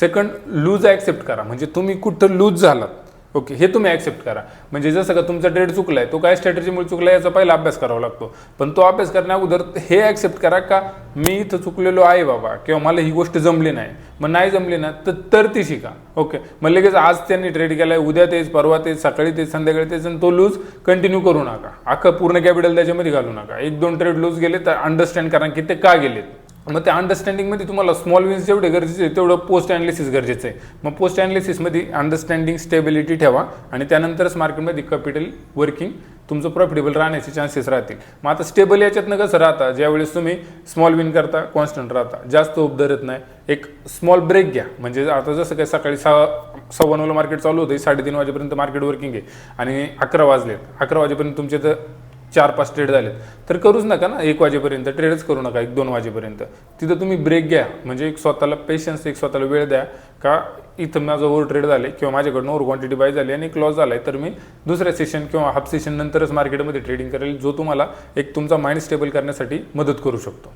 Second loose accept करा. म्हणजे तुम्ही कुठं लूज झालात. ओके हे तुम्ही ॲक्सेप्ट करा. म्हणजे जसं का तुमचा ट्रेड चुकला आहे तो काय स्ट्रॅटेजीमुळे चुकला आहे याचा पहिला अभ्यास करावा लागतो. पण तो अभ्यास करण्या अगोदर हे ॲक्सेप्ट करा का मी इथं चुकलेलो आहे बाबा किंवा मला ही गोष्ट जमली नाही. मग नाही जमली ना तर तर ती शिका. ओके मग लगेच आज त्यांनी ट्रेड केला आहे उद्या तेच परवा तेच सकाळी तेच संध्याकाळी तेच आणि तो लूज कंटिन्यू करू नका. अख्खं पूर्ण कॅपिटल त्याच्यामध्ये घालू नका. एक दोन ट्रेड लूज गेले तर अंडरस्टँड करा की ते का गेलेत. मग त्या अंडरस्टँडिंगमध्ये तुम्हाला स्मॉल विन्स जेवढे गरजेचे आहे तेवढं पोस्ट अनालिसिस गरजेचं आहे. मग पोस्ट अनालिसिसमध्ये अंडरस्टँडिंग स्टेबिलिटी ठेवा आणि त्यानंतरच मार्केटमध्ये कॅपिटल वर्किंग तुमचं प्रॉफिटेबल राहण्याचे चान्सेस राहतील. मग आता स्टेबल याच्यातनं कसं राहता? ज्यावेळेस तुम्ही स्मॉल विन करता कॉन्स्टंट राहता. जास्त उप धरत नाही. एक स्मॉल ब्रेक घ्या. म्हणजे आता जसं काय सकाळी सहा सव्वा नऊला मार्केट चालू होतं साडेतीन वाजेपर्यंत मार्केट वर्किंग आहे. आणि अकरा वाजलेत. अकरा वाजेपर्यंत तुमचे तर चार पाच ट्रेड झालेत. तर करूच नका ना एक वाजेपर्यंत ट्रेडच करू नका एक दोन वाजेपर्यंत. तिथं तुम्ही ब्रेक घ्या. म्हणजे एक स्वतःला पेशन्स एक स्वतःला वेळ द्या. का इथं माझं ओव्हर ट्रेड झाले किंवा माझ्याकडनं ओव्हर क्वांटिटी बाय झाली आणि एक लॉस आहे तर मी दुसऱ्या सेशन किंवा हाफ सेशन नंतरच मार्केटमध्ये ट्रेडिंग करेल जो तुम्हाला एक तुमचा माइंड स्टेबल करण्यासाठी मदत करू शकतो.